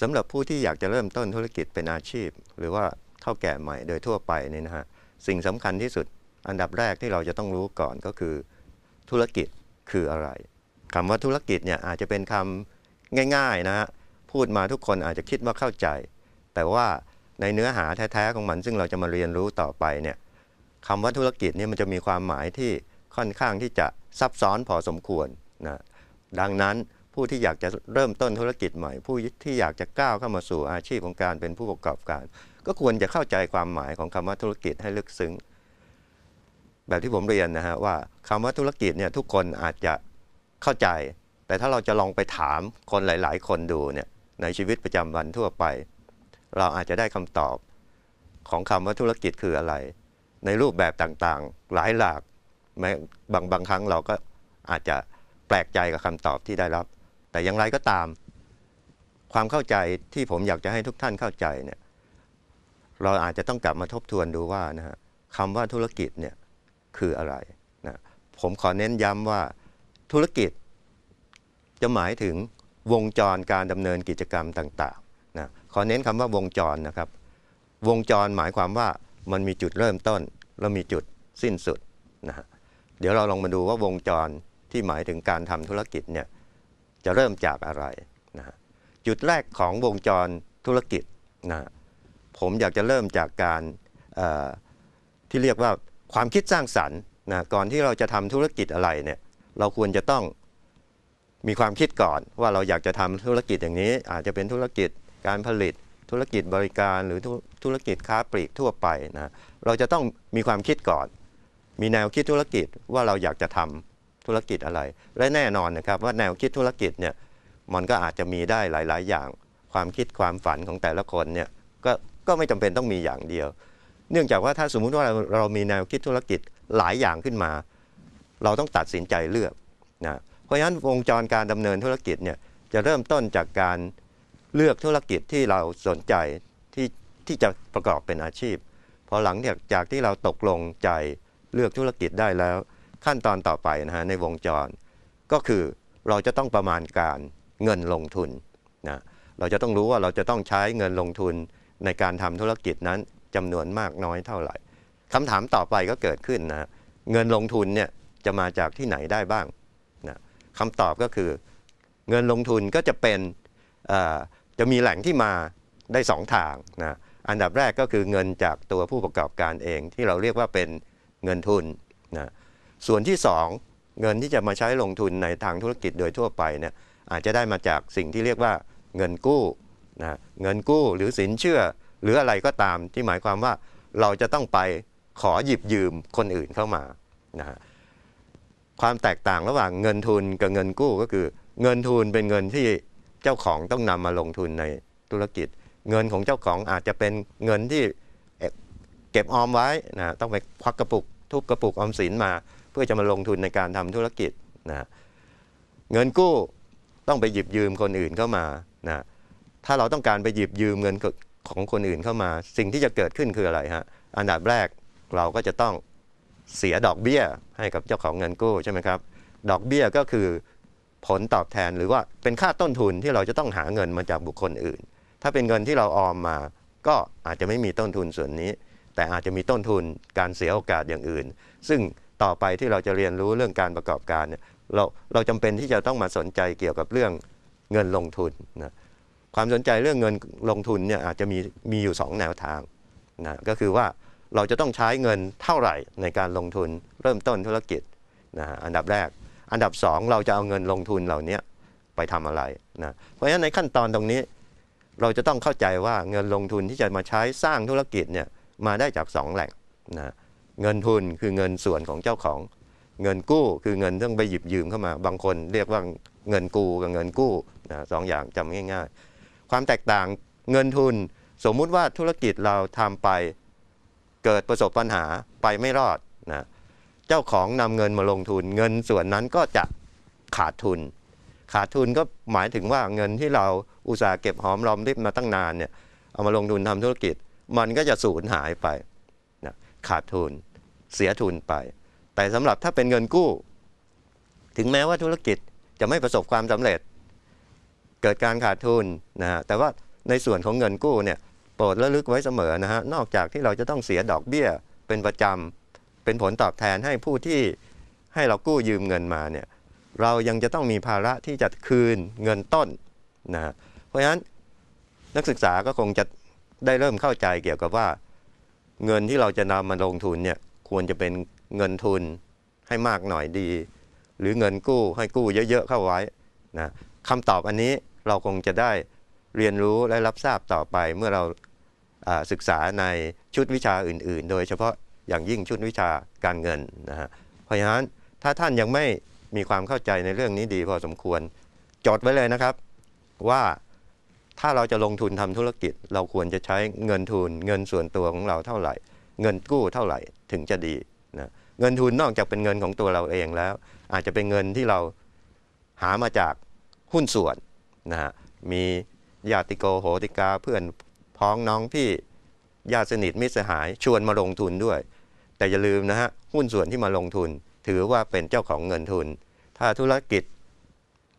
สำหรับผู้ที่อยากจะเริ่มต้นธุรกิจเป็นอาชีพ หรือว่าเท่าแก่ใหม่โดยทั่วไปเนี่ยนะฮะสิ่งสำคัญที่สุดอันดับแรกที่เราจะต้องรู้ก่อนก็คือ ธุรกิจคืออะไรคำว่าธุรกิจเนี่ยอาจจะเป็นคำง่าย ๆนะฮะพูดมาทุกคนอาจจะคิดว่าเข้าใจ แต่ว่าในเนื้อหาแท้ๆของมัน ซึ่งเราจะมาเรียนรู้ต่อไปเนี่ยคำว่าธุรกิจนี่มันจะมีความหมายที่ค่อนข้างที่จะซับซ้อนพอสมควรนะดังนั้น ผู้ที่อยากจะเริ่มต้นธุรกิจใหม่ ผู้ที่อยากจะก้าวเข้ามาสู่อาชีพของการเป็นผู้ประกอบการ ก็ควรจะเข้าใจความหมายของคำว่าธุรกิจให้ลึกซึ้ง แบบที่ผมเรียนนะฮะว่าคำว่าธุรกิจเนี่ยทุกคนอาจจะเข้าใจ แต่ถ้าเราจะลองไปถามคนหลาย ๆ คนดูเนี่ยในชีวิตประจำวันทั่วไป เราอาจจะได้คำตอบของคำว่าธุรกิจคืออะไร ในรูปแบบต่างๆ หลายหลากแม้บางบางครั้งเราก็อาจจะแปลกใจกับคำตอบที่ได้รับ แต่อย่างไรก็ตาม ความเข้าใจที่ผมอยากจะให้ทุกท่านเข้าใจเนี่ยเราอาจจะต้องกลับมาทบทวนดูว่านะฮะคำว่าธุรกิจเนี่ยคืออะไรนะผมขอเน้นย้ำว่าธุรกิจจะหมายถึงวงจรการดำเนินกิจกรรมต่างๆนะขอเน้นคำว่าวงจรนะครับ วงจรหมายความว่ามันมีจุดเริ่มต้น แล้วมีจุดสิ้นสุดนะฮะเดี๋ยวเราลองมาดูว่าวงจรที่หมายถึงการทำธุรกิจเนี่ย จะเริ่มจากอะไรนะจุดแรกของวงจรธุรกิจนะผมอยากจะเริ่มจากการที่เรียกว่าความคิดสร้างสรรค์นะก่อนที่เราจะทำธุรกิจอะไรเนี่ยเราควรจะต้องมีความคิดก่อนว่าเราอยากจะทำธุรกิจอย่างนี้ อาจจะเป็นธุรกิจการผลิตธุรกิจบริการหรือธุรกิจค้าปลีกทั่วไปนะเราจะต้องมีความคิดก่อน มีแนวคิดธุรกิจว่าเราอยากจะทำ ธุรกิจอะไร และแน่นอนนะครับว่าแนวคิดธุรกิจเนี่ยมันก็อาจจะมีได้หลาย ๆ อย่าง ความคิดความฝันของแต่ละคนเนี่ยก็ก็ไม่จำเป็นต้องมีอย่างเดียว เนื่องจากว่าถ้าสมมุติว่าเราเรามีแนวคิดธุรกิจหลายอย่างขึ้นมา เราต้องตัดสินใจเลือกนะเพราะฉะนั้นวงจรการดำเนินธุรกิจเนี่ยจะเริ่มต้นจากการเลือกธุรกิจที่เราสนใจที่ที่จะประกอบเป็นอาชีพพอหลังจากจากที่เราตกลงใจเลือกธุรกิจได้แล้ว ขั้นตอนต่อไปนะฮะในวงจร ก็คือเราจะต้องประมาณการเงินลงทุนนะเราจะต้องรู้ว่าเราจะต้องใช้เงินลงทุนในการทำธุรกิจนั้นจำนวนมากน้อยเท่าไหร่คำถามต่อไปก็เกิดขึ้นนะเงินลงทุนเนี่ยจะมาจากที่ไหนได้บ้างนะคำตอบก็คือ เงินลงทุนก็จะเป็นจะมีแหล่งที่มาได้สองทางนะอันดับแรกก็คือเงินจากตัวผู้ประกอบการเองที่เราเรียกว่าเป็นเงินทุนนะ ส่วนที่สองเงินที่จะมาใช้ลงทุนในทางธุรกิจโดยทั่วไปเนี่ยอาจจะได้มาจากสิ่งที่เรียกว่าเงินกู้นะเงินกู้หรือสินเชื่อ หรืออะไรก็ตามที่หมายความว่าเราจะต้องไปขอหยิบยืมคนอื่นเข้ามานะความแตกต่างระหว่างเงินทุนกับเงินกู้ก็คือ เงินทุนเป็นเงินที่เจ้าของต้องนำมาลงทุนในธุรกิจ เงินของเจ้าของอาจจะเป็นเงินที่เก็บออมไว้นะต้องไปควักกระปุกทุบกระปุกออมสินมา เพื่อจะมาลงทุนในการทำธุรกิจนะเงินกู้ต้องไปหยิบยืมคนอื่นเข้ามานะถ้าเราต้องการไปหยิบยืมเงินของคนอื่นเข้ามา สิ่งที่จะเกิดขึ้นคืออะไรฮะอันดับแรกเราก็จะต้องเสียดอกเบี้ยให้กับเจ้าของเงินกู้ใช่ไหมครับ ดอกเบี้ยก็คือผลตอบแทนหรือว่าเป็นค่าต้นทุนที่เราจะต้องหาเงินมาจากบุคคลอื่น ถ้าเป็นเงินที่เราออมมา ก็อาจจะไม่มีต้นทุนส่วนนี้ แต่อาจจะมีต้นทุนการเสียโอกาสอย่างอื่น ซึ่ง ต่อไปที่เราจะเรียนรู้เรื่องการประกอบการเนี่ยเราเราจำเป็นที่จะต้องมาสนใจเกี่ยวกับเรื่องเงินลงทุนนะความสนใจเรื่องเงินลงทุนเนี่ยอาจจะมีมีอยู่สองแนวทางนะก็คือว่าเราจะต้องใช้เงินเท่าไหร่ในการลงทุนเริ่มต้นธุรกิจนะอันดับแรก อันดับสองเราจะเอาเงินลงทุนเหล่านี้ไปทำอะไรนะเพราะฉะนั้นในขั้นตอนตรงนี้เราจะต้องเข้าใจว่าเงินลงทุนที่จะมาใช้สร้างธุรกิจเนี่ยมาได้จากสองแหล่งนะ เงินทุนคือเงินส่วนของเจ้าของ เงินกู้คือเงินที่ต้องไปหยิบยืมเข้ามา บางคนเรียกว่าเงินกู้กับเงินกู้นะสองอย่างจำง่าย ๆ ความแตกต่างเงินทุน สมมุติว่าธุรกิจเราทำไปเกิดประสบปัญหาไปไม่รอดนะเจ้าของนำเงินมาลงทุน เงินส่วนนั้นก็จะขาดทุน ขาดทุนก็หมายถึงว่าเงินที่เราอุตสาห์เก็บหอมรอมริบมาตั้งนานเนี่ยเอามาลงทุนทำธุรกิจ มันก็จะสูญหายไปนะขาดทุน เสียทุนไป แต่สำหรับถ้าเป็นเงินกู้ ถึงแม้ว่าธุรกิจจะไม่ประสบความสำเร็จ เกิดการขาดทุนนะฮะแต่ว่าในส่วนของเงินกู้เนี่ยโปรดระลึกไว้เสมอนะฮะนอกจากที่เราจะต้องเสียดอกเบี้ยเป็นประจำเป็นผลตอบแทนให้ผู้ที่ให้เรากู้ยืมเงินมาเนี่ยเรายังจะต้องมีภาระที่จะคืนเงินต้นนะฮะเพราะฉะนั้นนักศึกษาก็คงจะได้เริ่มเข้าใจเกี่ยวกับว่า เงินที่เราจะนำมาลงทุนเนี่ย ควรจะเป็นเงินทุนให้มากหน่อยดี หรือเงินกู้ให้กู้เยอะๆเข้าไว้นะคำตอบอันนี้เราคงจะได้เรียนรู้และรับทราบต่อไปเมื่อเราศึกษาในชุดวิชาอื่น ๆ โดยเฉพาะอย่างยิ่งชุดวิชาการเงินนะฮะเพราะฉะนั้นถ้าท่านยังไม่มีความเข้าใจในเรื่องนี้ดีพอสมควรจดไว้เลยนะครับว่าถ้าเราจะลงทุนทำธุรกิจ เราควรจะใช้เงินทุนเงินส่วนตัวของเราเท่าไหร่ เงินกู้เท่าไหร่ถึงจะดีนะเงินทุนนอกจากเป็นเงินของตัวเราเองแล้ว อาจจะเป็นเงินที่เราหามาจากหุ้นส่วนนะฮะมีญาติโกโหติกาเพื่อนพ้องน้องพี่ญาติสนิทมิตรสหายชวนมาลงทุนด้วย แต่อย่าลืมนะฮะหุ้นส่วนที่มาลงทุน ถือว่าเป็นเจ้าของเงินทุน ถ้าธุรกิจ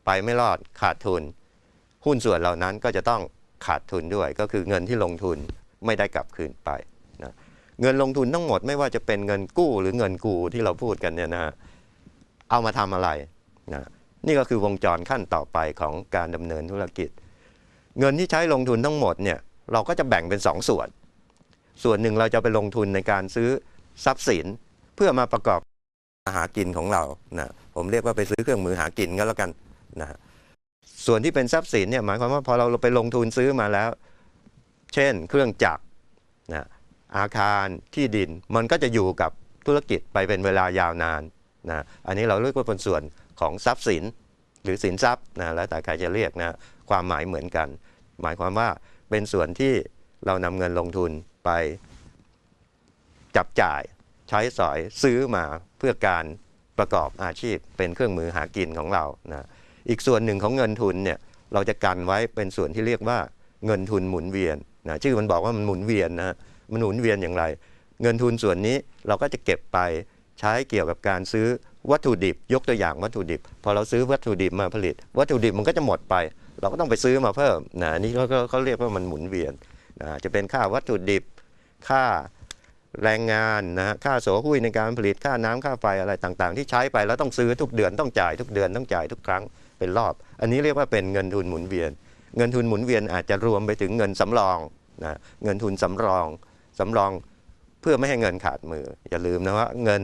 ไปไม่รอดขาดทุน หุ้นส่วนเหล่านั้นก็จะต้องขาดทุนด้วย ก็คือเงินที่ลงทุนไม่ได้กลับคืนไป เงินลงทุนทั้งหมดไม่ว่าจะเป็นเงินกู้หรือเงินกูที่เราพูดกันเนี่ยนะฮะเอามาทำอะไรนะนี่ก็คือวงจรขั้นต่อไปของการดำเนินธุรกิจ เงินที่ใช้ลงทุนทั้งหมดเนี่ยเราก็จะแบ่งเป็นสองส่วน ส่วนหนึ่งเราจะไปลงทุนในการซื้อทรัพย์สินเพื่อมาประกอบหากินของเรานะผมเรียกว่าไปซื้อเครื่องมือหากินก็แล้วกันนะฮะส่วนที่เป็นทรัพย์สินเนี่ยหมายความว่าพอเราไปลงทุนซื้อมาแล้ว เช่น เครื่องจักรนะ อาคารที่ดิน มันก็จะอยู่กับธุรกิจไปเป็นเวลายาวนานนะอันนี้เราเรียกว่าเป็นส่วนของทรัพย์สิน หรือสินทรัพย์นะแล้วแต่ใครจะเรียกนะความหมายเหมือนกัน หมายความว่าเป็นส่วนที่เรานำเงินลงทุนไปจับจ่ายใช้สอยซื้อมาเพื่อการประกอบอาชีพเป็นเครื่องมือหากินของเรานะอีกส่วนหนึ่งของเงินทุนเนี่ยเราจะกันไว้เป็นส่วนที่เรียกว่าเงินทุนหมุนเวียนนะชื่อมันบอกว่ามันหมุนเวียนนะ มันหมุนเวียนอย่างไร เงินทุนส่วนนี้เราก็จะเก็บไปใช้เกี่ยวกับการซื้อวัตถุดิบ ยกตัวอย่างวัตถุดิบ พอเราซื้อวัตถุดิบมาผลิต วัตถุดิบมันก็จะหมดไป เราก็ต้องไปซื้อมาเพิ่มนะนี่เขาเขาเรียกว่ามันหมุนเวียนนะจะเป็นค่าวัตถุดิบค่าแรงงานนะค่าโสหุ้ยในการผลิตค่าน้ำค่าไฟอะไรต่างๆ ที่ใช้ไปแล้วต้องซื้อทุกเดือนต้องจ่ายทุกเดือนต้องจ่ายทุกครั้งเป็นรอบ อันนี้เรียกว่าเป็นเงินทุนหมุนเวียน เงินทุนหมุนเวียนอาจจะรวมไปถึงเงินสำรองนะเงินทุนสำรอง สำรองเพื่อไม่ให้เงินขาดมือ อย่าลืมนะว่าเงิน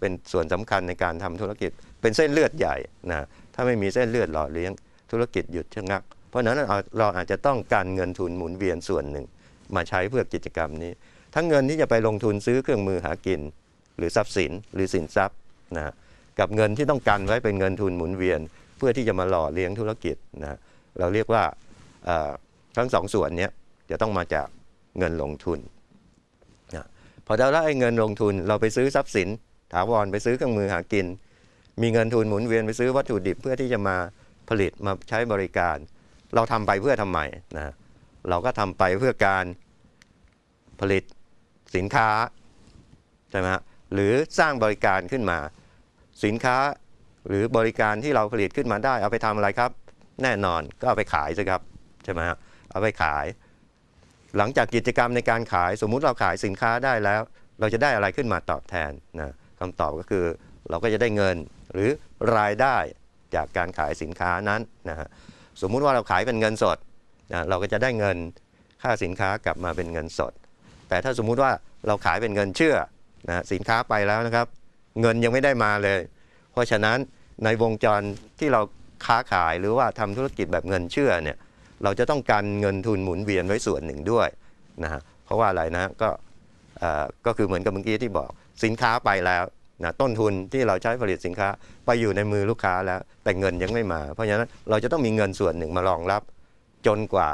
เป็นส่วนสำคัญในการทำธุรกิจ เป็นเส้นเลือดใหญ่นะถ้าไม่มีเส้นเลือดหล่อเลี้ยงธุรกิจหยุดชะงัก เพราะฉะนั้นเราอาจจะต้องการเงินทุนหมุนเวียนส่วนหนึ่ง มาใช้เพื่อกิจกรรมนี้ ทั้งเงินที่จะไปลงทุนซื้อเครื่องมือหากิน หรือทรัพย์สินหรือสินทรัพย์นะกับเงินที่ต้องการไว้เป็นเงินทุนหมุนเวียน เพื่อที่จะมาหล่อเลี้ยงธุรกิจนะเราเรียกว่าทั้งสองส่วนนี้จะต้องมาจากเงินลงทุน อเราได้เงินลงทุนเราไปซื้อทรัพย์สิน ถาวรไปซื้อเครื่องมือหากิน มีเงินทุนหมุนเวียนไปซื้อวัตถุดิบเพื่อที่จะมาผลิตมาใช้บริการ เราทำไปเพื่อทำไมนะเราก็ทำไปเพื่อการผลิตสินค้าใช่ไหมฮะหรือสร้างบริการขึ้นมา สินค้าหรือบริการที่เราผลิตขึ้นมาได้ เอาไปทำอะไรครับ แน่นอนก็เอาไปขายสิครับใช่ไหมฮะเอาไปขาย หลังจากกิจกรรมในการขายสมมุติเราขายสินค้าได้แล้ว เราจะได้อะไรขึ้นมาตอบแทนนะคำตอบก็คือเราก็จะได้เงินหรือรายได้จากการขายสินค้านั้นนะฮะสมมุติว่าเราขายเป็นเงินสดนะเราก็จะได้เงินค่าสินค้ากลับมาเป็นเงินสด แต่ถ้าสมมุติว่าเราขายเป็นเงินเชื่อนะสินค้าไปแล้วนะครับ เงินยังไม่ได้มาเลย เพราะฉะนั้นในวงจรที่เราค้าขายหรือว่าทำธุรกิจแบบเงินเชื่อเนี่ย เราจะต้องการเงินทุนหมุนเวียนไว้ส่วนหนึ่งด้วยนะฮะเพราะว่าอะไรนะก็เอ่อก็คือเหมือนกับเมื่อกี้ที่บอกสินค้าไปแล้วนะต้นทุนที่เราใช้ผลิตสินค้าไปอยู่ในมือลูกค้าแล้ว แต่เงินยังไม่มา เพราะฉะนั้นเราจะต้องมีเงินส่วนหนึ่งมารองรับ จนกว่า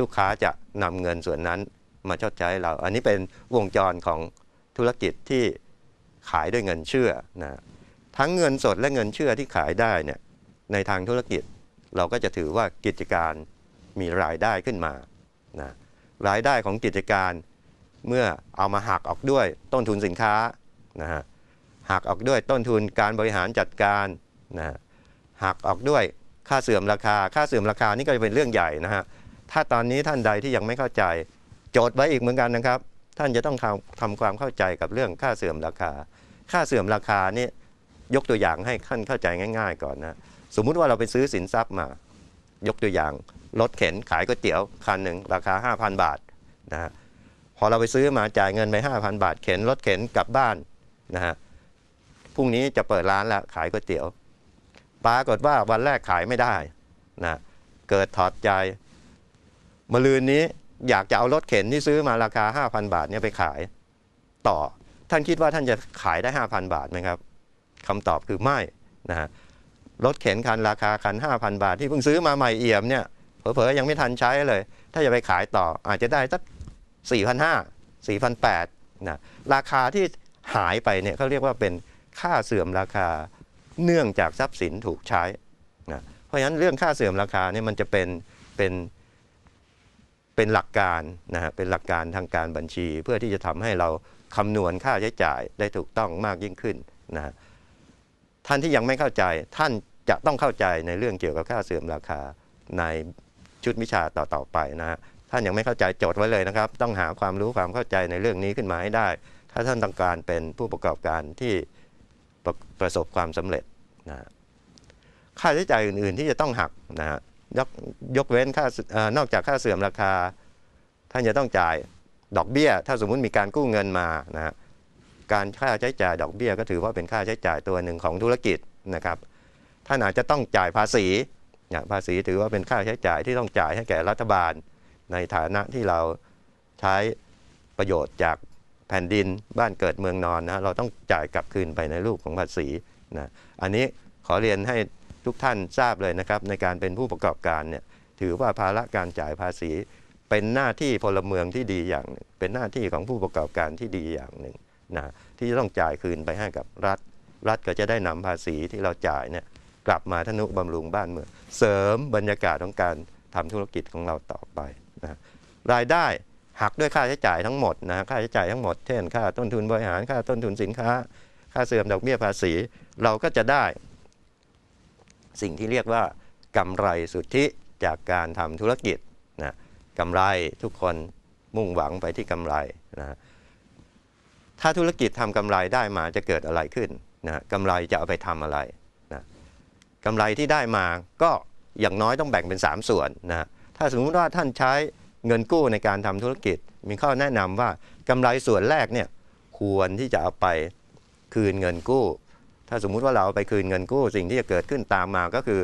ลูกค้าจะนำเงินส่วนนั้นมาชดใช้เรา อันนี้เป็นวงจรของธุรกิจที่ขายด้วยเงินเชื่อนะทั้งเงินสดและเงินเชื่อที่ขายได้เนี่ยในทางธุรกิจ เราก็จะถือว่ากิจการ มีรายได้ขึ้นมานะรายได้ของกิจการเมื่อเอามาหักออกด้วยต้นทุนสินค้านะฮะหักออกด้วยต้นทุนการบริหารจัดการนะฮะหักออกด้วยค่าเสื่อมราคา ค่าเสื่อมราคานี่ก็จะเป็นเรื่องใหญ่นะฮะถ้าตอนนี้ท่านใดที่ยังไม่เข้าใจ โจทย์ไว้อีกเหมือนกันนะครับ ท่านจะต้องทำทำความเข้าใจกับเรื่องค่าเสื่อมราคา ค่าเสื่อมราคานี่ยกตัวอย่างให้ท่านเข้าใจง่าย ๆ ก่อนนะสมมุติว่าเราไปซื้อสินทรัพย์มา ยกตัวอย่าง รถเข็นขายก๋วยเตี๋ยวคันหนึ่งราคา 5,000 บาทนะฮะพอเราไปซื้อมาจ่ายเงินไป 5,000 บาท เข็นรถเข็นกลับบ้านนะฮะพรุ่งนี้จะเปิดร้านแล้วขายก๋วยเตี๋ยวปรากฏว่าวันแรกขายไม่ได้นะเกิดถอดใจมะลืนนี้อยากจะเอารถเข็นที่ซื้อมาราคา 5,000 บาทเนี่ยไปขายต่อ ท่านคิดว่าท่านจะขายได้ 5,000 บาทไหมครับคำตอบคือไม่นะฮะรถเข็นคันราคาคัน 5,000 บาทที่เพิ่งซื้อมาใหม่เอี่ยมเนี่ย เผลอๆยังไม่ทันใช้เลย ถ้าจะไปขายต่ออาจจะได้สัก4,500 4,800นะราคาที่หายไปเนี่ยเขาเรียกว่าเป็นค่าเสื่อมราคาเนื่องจากทรัพย์สินถูกใช้นะเพราะฉะนั้นเรื่องค่าเสื่อมราคาเนี่ยมันจะเป็นเป็นเป็นหลักการนะฮะเป็นหลักการทางการบัญชี เพื่อที่จะทำให้เราคำนวณค่าใช้จ่ายได้ถูกต้องมากยิ่งขึ้นนะท่านที่ยังไม่เข้าใจท่านจะต้องเข้าใจในเรื่องเกี่ยวกับค่าเสื่อมราคาใน ชุดวิชาต่อๆไปนะฮะท่านยังไม่เข้าใจโจทย์ไว้เลยนะครับ ต้องหาความรู้ความเข้าใจในเรื่องนี้ขึ้นมาให้ได้ ถ้าท่านต้องการเป็นผู้ประกอบการที่ประประสบความสำเร็จนะค่าใช้จ่ายอื่น ๆ ที่จะต้องหักนะฮะยกยกเว้นค่าออนอกจากค่าเสื่อมราคา ท่านจะต้องจ่ายดอกเบี้ย ถ้าสมมุติมีการกู้เงินมานะฮะการค่าใช้จ่ายดอกเบี้ย ก็ถือว่าเป็นค่าใช้จ่ายตัวหนึ่งของธุรกิจนะครับท่านอาจจะต้องจ่ายภาษี นะภาษีถือว่าเป็นค่าใช้จ่ายที่ต้องจ่ายให้แก่รัฐบาล ในฐานะที่เราใช้ประโยชน์จากแผ่นดินบ้านเกิดเมืองนอนนะเราต้องจ่ายกลับคืนไปในรูปของภาษีนะอันนี้ขอเรียนให้ทุกท่านทราบเลยนะครับ ในการเป็นผู้ประกอบการเนี่ยถือว่าภาระการจ่ายภาษี เป็นหน้าที่พลเมืองที่ดีอย่างหนึ่งเป็นหน้าที่ของผู้ประกอบการที่ดีอย่างหนึ่งนะที่จะต้องจ่ายคืนไปให้กับรัฐ รัฐก็จะได้นำภาษีที่เราจ่ายเนี่ย กลับมาทนุบำรุงบ้านเมืองเสริมบรรยากาศของการทำธุรกิจของเราต่อไปนะรายได้หักด้วยค่าใช้จ่ายทั้งหมดนะค่าใช้จ่ายทั้งหมดเช่นค่าต้นทุนบริหารค่าต้นทุนสินค้า ค่าเสื่อมดอกเบี้ยภาษี เราก็จะได้ สิ่งที่เรียกว่ากำไรสุทธิจากการทำธุรกิจนะกำไรทุกคนมุ่งหวังไปที่กำไรนะถ้าธุรกิจทำกำไรได้มาจะเกิดอะไรขึ้นนะกำไรจะเอาไปทำอะไร กำไรที่ได้มาก็อย่างน้อยต้องแบ่งเป็น 3 ส่วนนะถ้าสมมติว่าท่านใช้เงินกู้ในการทำธุรกิจ มีข้อแนะนำว่ากำไรส่วนแรกเนี่ยควรที่จะเอาไปคืนเงินกู้ ถ้าสมมุติว่าเราเอาไปคืนเงินกู้ สิ่งที่จะเกิดขึ้นตามมาก็คือ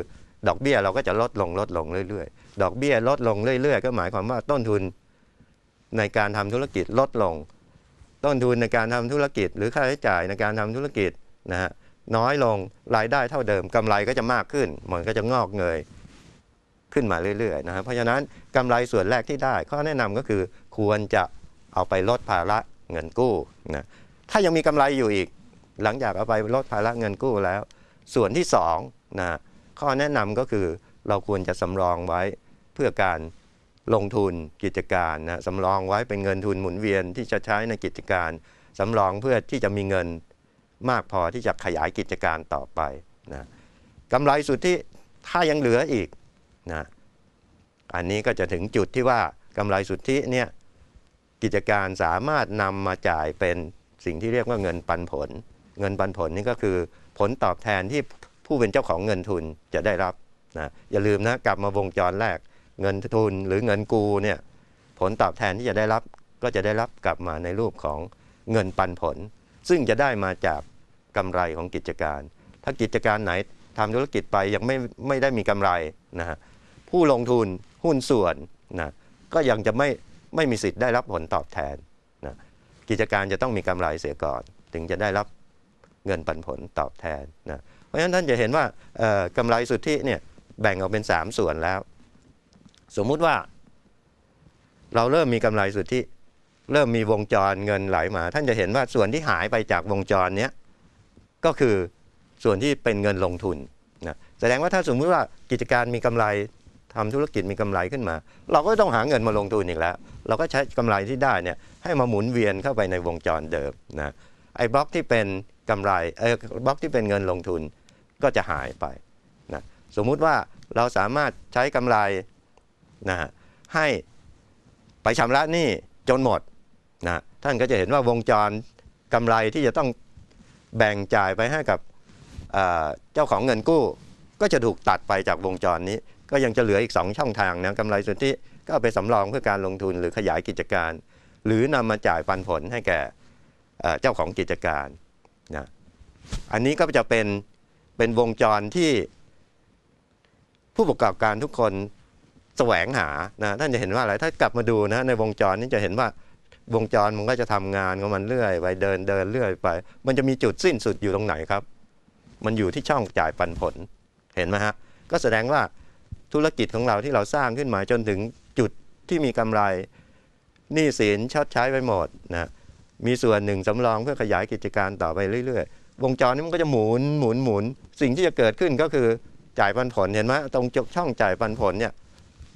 ดอกเบี้ยเราก็จะลดลงลดลงเรื่อยๆ ดอกเบี้ยลดลงเรื่อย ๆ ก็หมายความว่าต้นทุนในการทำธุรกิจลดลง ต้นทุนในการทำธุรกิจ หรือค่าใช้จ่ายในการทำธุรกิจนะฮะ น้อยลงรายได้เท่าเดิมกำไรก็จะมากขึ้นมันก็จะงอกเงยขึ้นมาเรื่อยๆนะครับเพราะฉะนั้นกำไรส่วนแรกที่ได้ข้อแนะนำก็คือควรจะเอาไปลดภาระเงินกู้นะถ้ายังมีกำไรอยู่อีก หลังจากเอาไปลดภาระเงินกู้แล้ว ส่วนที่สองนะข้อแนะนำก็คือเราควรจะสำรองไว้เพื่อการลงทุนกิจการนะสำรองไว้เป็นเงินทุนหมุนเวียนที่จะใช้ในกิจการสำรองเพื่อที่จะมีเงิน มากพอที่จะขยายกิจการต่อไปนะกำไรสุทธิถ้ายังเหลืออีกนะอันนี้ก็จะถึงจุดที่ว่ากำไรสุทธิเนี่ยกิจการสามารถนำมาจ่ายเป็นสิ่งที่เรียกว่าเงินปันผล เงินปันผลนี่ก็คือผลตอบแทนที่ผู้เป็นเจ้าของเงินทุนจะได้รับนะอย่าลืมนะกลับมาวงจรแรกเงินทุนหรือเงินกูเนี่ยผลตอบแทนที่จะได้รับก็จะได้รับกลับมาในรูปของเงินปันผล ซึ่งจะได้มาจาก กำไรของกิจการ ถ้ากิจการไหนทำธุรกิจไปยังไม่ไม่ได้มีกำไรนะฮะผู้ลงทุนหุ้นส่วนนะก็ยังจะไม่ไม่มีสิทธิ์ได้รับผลตอบแทนนะกิจการจะต้องมีกำไรเสียก่อน ถึงจะได้รับเงินปันผลตอบแทนนะเพราะฉะนั้นท่านจะเห็นว่าเอ่อกำไรสุทธิเนี่ยแบ่งออกเป็น 3 ส่วนแล้ว สมมุติว่า เราเริ่มมีกำไรสุทธิเริ่มมีวงจรเงินไหลมา ท่านจะเห็นว่าส่วนที่หายไปจากวงจรเนี้ย ก็คือส่วนที่เป็นเงินลงทุนนะแสดงว่าถ้าสมมติว่ากิจการมีกำไรทำธุรกิจมีกำไรขึ้นมา เราก็ต้องหาเงินมาลงทุนอีกแล้ว เราก็ใช้กำไรที่ได้เนี่ยให้มาหมุนเวียนเข้าไปในวงจรเดิมนะไอ้บล็อกที่เป็นกำไรเออบล็อกที่เป็นเงินลงทุนก็จะหายไปนะสมมุติว่าเราสามารถใช้กำไรนะให้ไปชำระหนี้จนหมดนะท่านก็จะเห็นว่าวงจรกำไรที่จะต้อง แบ่งจ่ายไปให้กับเจ้าของเงินกู้ ก็จะถูกตัดไปจากวงจรนี้ ก็ยังจะเหลืออีก 2 ช่องทางนะกำไรส่วนที่ก็เอาไปสำรองเพื่อการลงทุนหรือขยายกิจการ หรือนำมาจ่ายปันผลให้แก่เจ้าของกิจการนะอันนี้ก็จะเป็นเป็นวงจรที่ผู้ประกอบการทุกคนแสวงหานะท่านจะเห็นว่าอะไรถ้ากลับมาดูนะในวงจรนี้จะเห็นว่า วงจรมันก็จะทำงานของมันเรื่อยไปเดินเดินเรื่อยไป มันจะมีจุดสิ้นสุดอยู่ตรงไหนครับ มันอยู่ที่ช่องจ่ายปันผลเห็นไหมฮะก็แสดงว่าธุรกิจของเราที่เราสร้างขึ้นมาจนถึงจุดที่มีกำไรหนี้สินชดใช้ไปหมดนะมีส่วนหนึ่งสำรองเพื่อขยายกิจการต่อไปเรื่อย ๆ วงจรนี้มันก็จะหมุนหมุนหมุน สิ่งที่จะเกิดขึ้นก็คือจ่ายปันผลเห็นไหมตรงจุดช่องจ่ายปันผลเนี่ย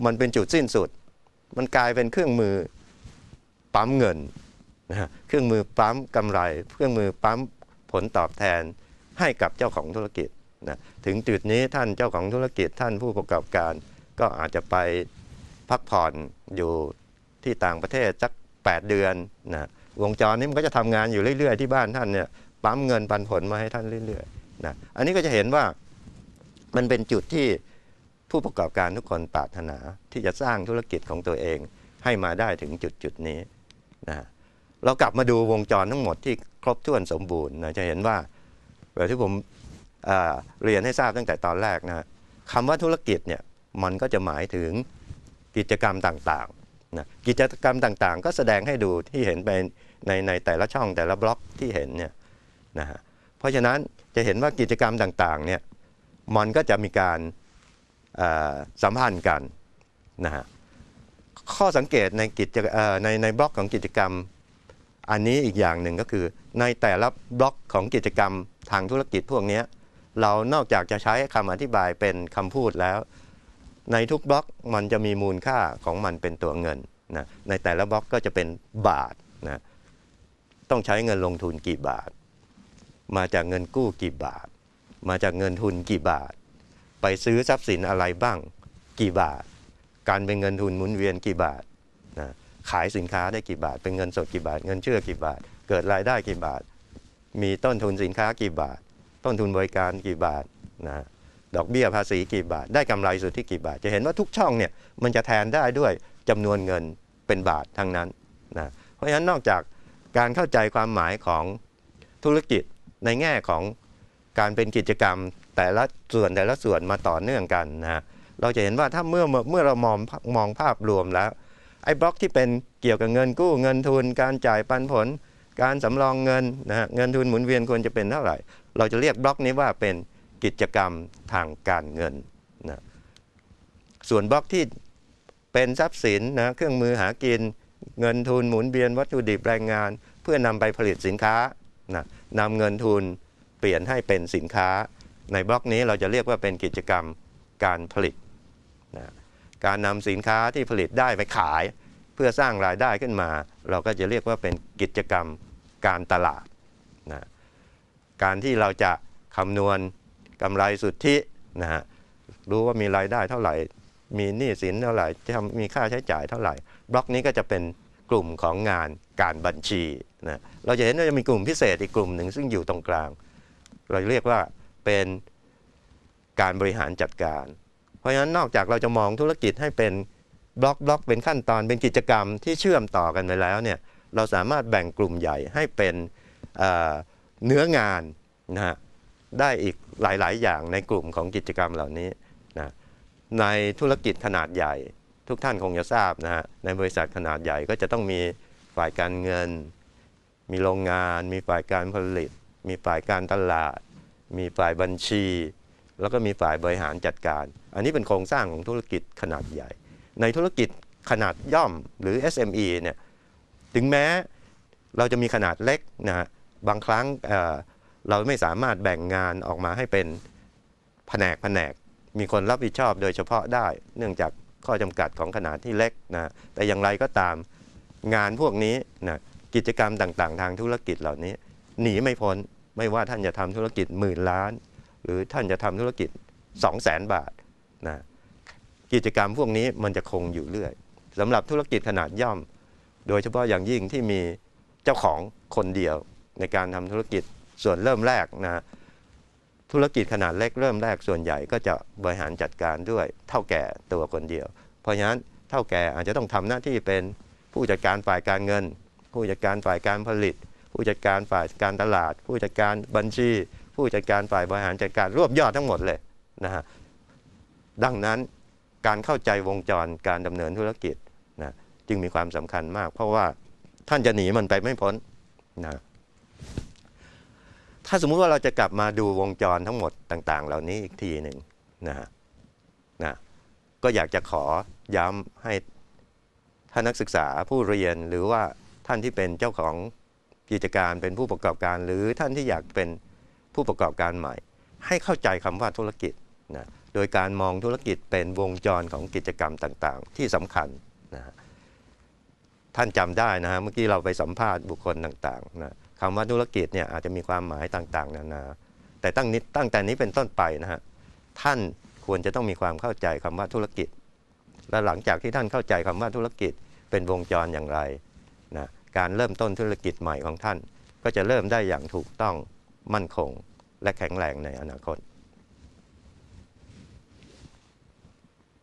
มันเป็นจุดสิ้นสุด มันกลายเป็นเครื่องมือ ปั๊มเงินนะเครื่องมือปั๊มกำไร เครื่องมือปั๊มผลตอบแทนให้กับเจ้าของธุรกิจนะถึงจุดนี้ท่านเจ้าของธุรกิจท่านผู้ประกอบการ ก็อาจจะไปพักผ่อนอยู่ที่ต่างประเทศสัก 8 เดือนนะวงจรนี้มันก็จะทำงานอยู่เรื่อย ๆ ที่บ้านท่านเนี่ยปั๊มเงินปันผลมาให้ท่านเรื่อยๆนะอันนี้ก็จะเห็นว่ามันเป็นจุดที่ผู้ประกอบการทุกคนปรารถนาที่จะสร้างธุรกิจของตัวเองให้มาได้ถึงจุดจุดนี้ นะเรากลับมาดูวงจรทั้งหมดที่ครบถ้วนสมบูรณ์นะจะเห็นว่าแบบที่ผมเรียนให้ทราบตั้งแต่ตอนแรกนะคำว่าธุรกิจเนี่ยมันก็จะหมายถึงกิจกรรมต่างๆนะกิจกรรมต่างๆ ก็แสดงให้ดูที่เห็นไปในในแต่ละช่องแต่ละบล็อกที่เห็นเนี่ยนะฮะเพราะฉะนั้นจะเห็นว่ากิจกรรมต่างๆเนี่ยมันก็จะมีการสัมพันธ์กันนะฮะ ข้อสังเกตในกิจในในบล็อกของกิจกรรม อันนี้อีกอย่างหนึ่งก็คือ ในแต่ละบล็อกของกิจกรรมทางธุรกิจพวกนี้เรานอกจากจะใช้คำอธิบายเป็นคำพูดแล้ว ในทุกบล็อกมันจะมีมูลค่าของมันเป็นตัวเงินนะในแต่ละบล็อกก็จะเป็นบาทนะต้องใช้เงินลงทุนกี่บาท มาจากเงินกู้กี่บาท มาจากเงินทุนกี่บาท ไปซื้อทรัพย์สินอะไรบ้าง กี่บาท การเป็นเงินทุนหมุนเวียนกี่บาทนะขายสินค้าได้กี่บาท เป็นเงินสดกี่บาท เงินเชื่อกี่บาท เกิดรายได้กี่บาท มีต้นทุนสินค้ากี่บาท ต้นทุนบริการกี่บาทนะดอกเบี้ยภาษีกี่บาท ได้กำไรสุทธิกี่บาท จะเห็นว่าทุกช่องเนี่ยมันจะแทนได้ด้วยจำนวนเงินเป็นบาททั้งนั้นนะเพราะฉะนั้นนอกจากการเข้าใจความหมายของธุรกิจในแง่ของการเป็นกิจกรรมแต่ละส่วนแต่ละส่วนมาต่อเนื่องกันนะฮะ เราจะเห็นว่าถ้าเมื่อเมื่อเรามองมองภาพรวมแล้วไอ้บล็อกที่เป็นเกี่ยวกับเงินกู้เงินทุน การจ่ายปันผล การสำรองเงินนะฮะเงินทุนหมุนเวียนควรจะเป็นเท่าไหร่ เราจะเรียกบล็อกนี้ว่าเป็นกิจกรรมทางการเงินนะส่วนบล็อกที่เป็นทรัพย์สินนะเครื่องมือหากิน เงินทุนหมุนเวียนวัตถุดิบแรงงาน เพื่อนำไปผลิตสินค้านะนำเงินทุนเปลี่ยนให้เป็นสินค้า ในบล็อกนี้เราจะเรียกว่าเป็นกิจกรรมการผลิต นะการนำสินค้าที่ผลิตได้ไปขาย เพื่อสร้างรายได้ขึ้นมา เราก็จะเรียกว่าเป็นกิจกรรมการตลาดนะการที่เราจะคำนวณกำไรสุทธินะฮะรู้ว่ามีรายได้เท่าไหร่ มีหนี้สินเท่าไหร่จะมีค่าใช้จ่ายเท่าไหร่ บล็อกนี้ก็จะเป็นกลุ่มของงานการบัญชีนะเราจะเห็นว่าจะมีกลุ่มพิเศษอีกกลุ่มหนึ่งซึ่งอยู่ตรงกลาง เราเรียกว่าเป็นการบริหารจัดการ เพราะฉะนั้นนอกจากเราจะมองธุรกิจให้เป็นบล็อกบล็อกเป็นขั้นตอนเป็นกิจกรรมที่เชื่อมต่อกันไปแล้วเนี่ยเราสามารถแบ่งกลุ่มใหญ่ให้เป็นเเนื้องานนะฮะได้อีกหลาย ๆ อย่างในกลุ่มของกิจกรรมเหล่านี้นะในธุรกิจขนาดใหญ่ ทุกท่านคงจะทราบนะฮะในบริษัทขนาดใหญ่ก็จะต้องมีฝ่ายการเงิน มีโรงงาน มีฝ่ายการผลิต มีฝ่ายการตลาด มีฝ่ายบัญชี แล้วก็มีฝ่ายบริหารจัดการ อันนี้เป็นโครงสร้างของธุรกิจขนาดใหญ่ ในธุรกิจขนาดย่อมหรือ SME เนี่ยถึงแม้เราจะมีขนาดเล็กนะฮะบางครั้งเเราไม่สามารถแบ่งงานออกมาให้เป็นแผนกแผนก มีคนรับผิดชอบโดยเฉพาะได้ เนื่องจากข้อจำกัดของขนาดที่เล็กนะแต่อย่างไรก็ตามงานพวกนี้นะกิจกรรมต่างๆ ทางธุรกิจเหล่านี้ หนีไม่พ้นไม่ว่าท่านจะทำธุรกิจหมื่นล้าน หรือท่านจะทำธุรกิจ 2 0 0แสนบาทนะกิจกรรมพวกนี้มันจะคงอยู่เรื่อยสำหรับธุรกิจขนาดย่อม โดยเฉพาะอย่างยิ่งที่มีเจ้าของคนเดียวในการทำธุรกิจส่วนเริ่มแรกนะธุรกิจขนาดเล็กเริ่มแรกส่วนใหญ่ก็จะบริหารจัดการด้วยเท่าแก่ตัวคนเดียว เพราะฉะนั้นเท่าแก่อาจจะต้องทำหน้าที่เป็นผู้จัดการฝ่ายการเงิน ผู้จัดการฝ่ายการผลิต ผู้จัดการฝ่ายการตลาด ผู้จัดการบัญชี ผู้จัดการฝ่ายบริหารจัดการรวบยอดทั้งหมดเลยนะฮะดังนั้นการเข้าใจวงจรการดำเนินธุรกิจนะจึงมีความสำคัญมาก เพราะว่าท่านจะหนีมันไปไม่พ้นนะถ้าสมมุติว่าเราจะกลับมาดูวงจรทั้งหมดต่าง ๆ เหล่านี้อีกทีหนึ่งนะฮะนะก็อยากจะขอย้ำให้ท่านนักศึกษาผู้เรียนหรือว่าท่านที่เป็นเจ้าของกิจการเป็นผู้ประกอบการ หรือท่านที่อยากเป็น ผู้ประกอบการใหม่ ให้เข้าใจคำว่าธุรกิจนะโดยการมองธุรกิจเป็นวงจรของกิจกรรมต่างๆ ที่สำคัญนะท่านจำได้นะฮะเมื่อกี้เราไปสัมภาษณ์บุคคลต่างๆนะคำว่าธุรกิจเนี่ยอาจจะมีความหมายต่างๆนานาแต่ตั้งนิดตั้งแต่นี้เป็นต้นไปนะฮะท่านควรจะต้องมีความเข้าใจคำว่าธุรกิจ และหลังจากที่ท่านเข้าใจคำว่าธุรกิจเป็นวงจรอย่างไรนะการเริ่มต้นธุรกิจใหม่ของท่าน ก็จะเริ่มได้อย่างถูกต้องมั่นคง และแข็งแรงในอนาคต